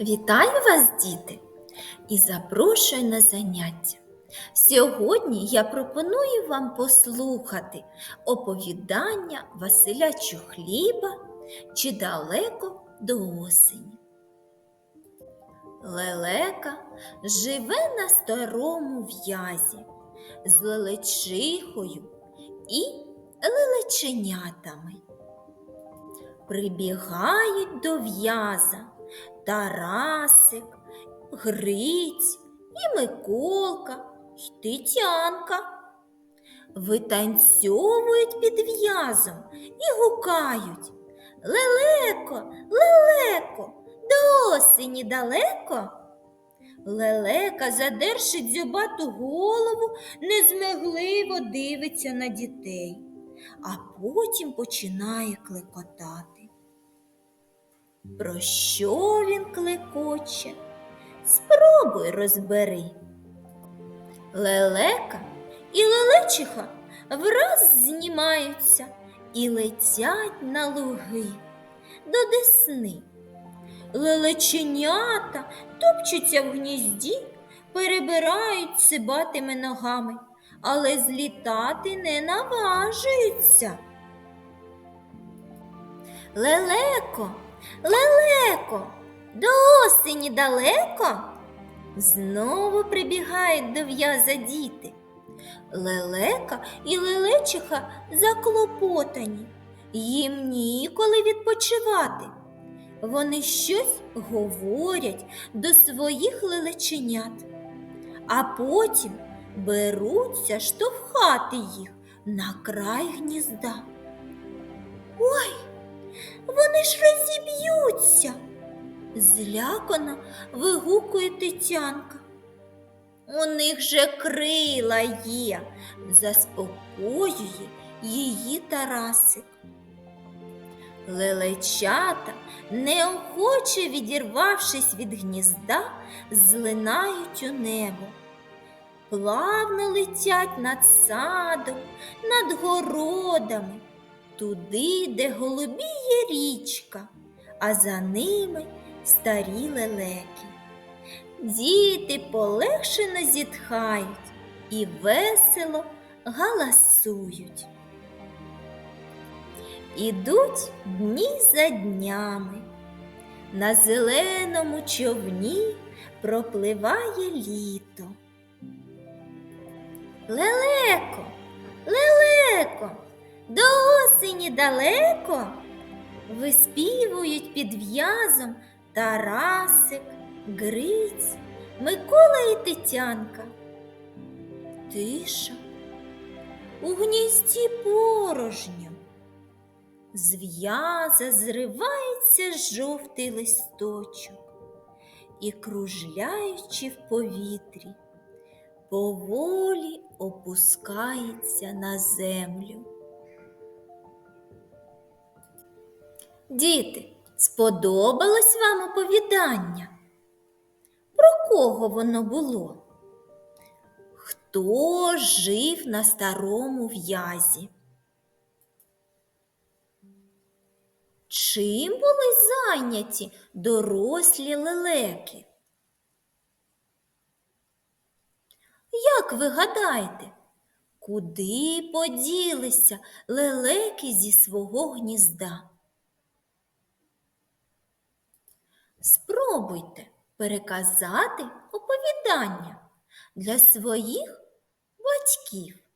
Вітаю вас, діти, і запрошую на заняття. Сьогодні я пропоную вам послухати оповідання Василя Чухліба чи далеко до осені. Лелека живе на старому в'язі з лелечихою і лелеченятами. Прибігають до в'яза Тарасик, Гриць і Миколка, й Тетянка. Витанцьовують під в'язом і гукають Лелеко, лелеко, до осені далеко. Лелека, задерши дзьобату голову, незмигливо дивиться на дітей, а потім починає клекотати. Про що він клекоче? Спробуй розбери. Лелека і лелечиха враз знімаються і летять на луги до десни. Лелеченята топчуться в гнізді, перебирають сибатими ногами, але злітати не наважуються. Лелеко, лелеко, до осені далеко. Знову прибігають до в'яза діти. Лелека і лелечиха заклопотані, їм ніколи відпочивати. Вони щось говорять до своїх лелеченят, а потім беруться штовхати їх на край гнізда. Ой, вони ж розіб'ються, злякано вигукує Тетянка. У них же крила є, заспокоює її Тарасик. Лелечата, неохоче відірвавшись від гнізда, злинають у небо. Плавно летять над садом, над городами, туди, де голубіє річка, а за ними старі лелеки. Діти полегшено зітхають і весело галасують. Ідуть дні за днями. На зеленому човні пропливає літо. Лелеко, лелеко, до осені далеко. Виспівують під в'язом Тарасик, Гриць, Микола і Тетянка. Тиша у гнізді порожньо. З в'яза зривається жовтий листочок і, кружляючи в повітрі, поволі опускається на землю. Діти, сподобалось вам оповідання? Про кого воно було? Хто жив на старому в'язі? Чим були зайняті дорослі лелеки? Як ви гадаєте, куди поділися лелеки зі свого гнізда? Спробуйте переказати оповідання для своїх батьків.